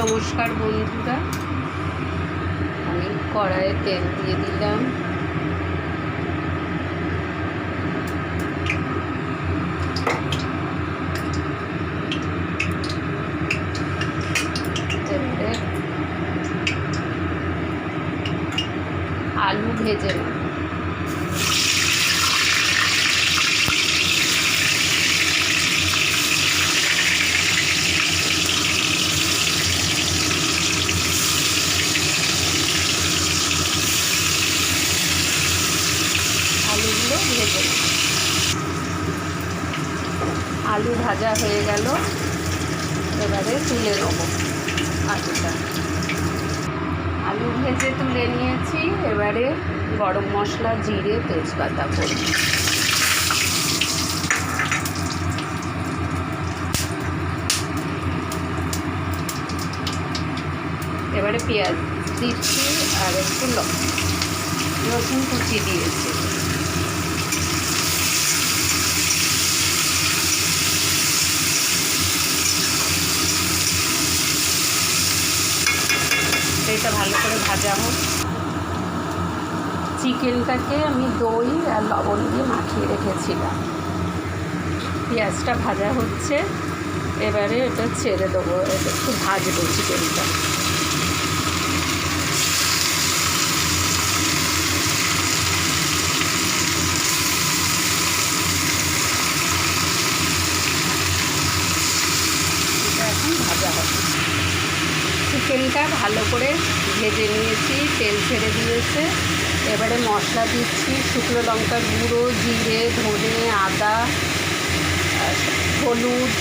নমস্কার বন্ধুরা। আমি কড়াইয়ে তেল দিয়ে দিলাম। আলু ভেজে নেব। ভেজে নেব আলু ভাজা হয়ে গেল। এবারে তুলে নেব আলুটা। আলু ভেজে তুলে নিয়েছি। এবারে গরম মশলা, জিরে, তেজপাতা করি এবারে পেঁয়াজ দিচ্ছি আর একটু রসুন কুচি দিয়েছি। এটা ভালো করে ভাজা হোক। চিকেনটাকে আমি দই আর লবণ দিয়ে মাখিয়ে রেখেছিলাম। পেঁয়াজটা ভাজা হচ্ছে। এবারে এটা ছেড়ে দেবো, এটা একটু ভাজবো চিকেনটা এটা এখন ভাজা হবে চিকেনটা ভালো করে ভেজে নিয়েছি, তেল ছেড়ে দিয়েছে। এবারে মশলা দিচ্ছি শুকনো লঙ্কার গুঁড়ো, জিরে, ধনে, আদা, হলুদ,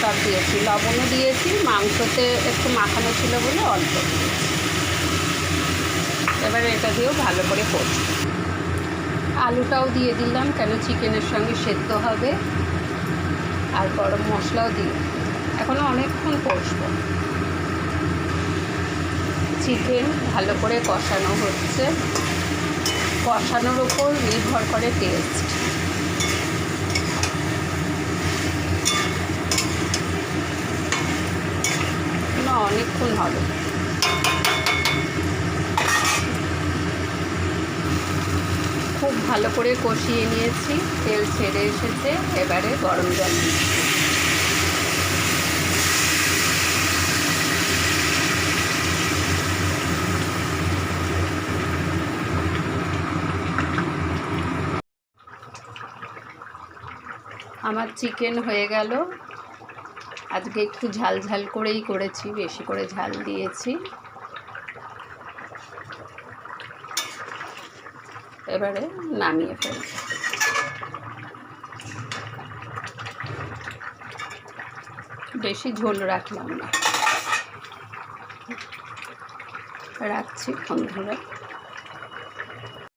সব দিয়েছি। লবণও দিয়েছি, মাংসতে একটু মাখানো ছিল বলে অল্প এবারে এটা দিয়েও ভালো করে কষি আলুটাও দিয়ে দিলাম, কেন চিকেনের সঙ্গে সেদ্ধ হবে। আর গরম মশলাও দিয়ে এখনও অনেকক্ষণ কষবো। চিকেন ভালো করে কষানো হচ্ছে। কষানোর ওপর নির্ভর করে টেস্ট না, অনেকক্ষণ হবে। খুব ভালো করে কষিয়ে নিয়েছি। তেল ছেড়ে এসেছে। এবারে গরম জল দিচ্ছি। আমার চিকেন হয়ে গেল। আজকে একটু ঝাল ঝাল করেই করেছি, বেশি করে ঝাল দিয়েছি। এবারে নামিয়ে ফেলব। বেশি ঝোল রাখলাম না। রাখছি বন্ধুরা।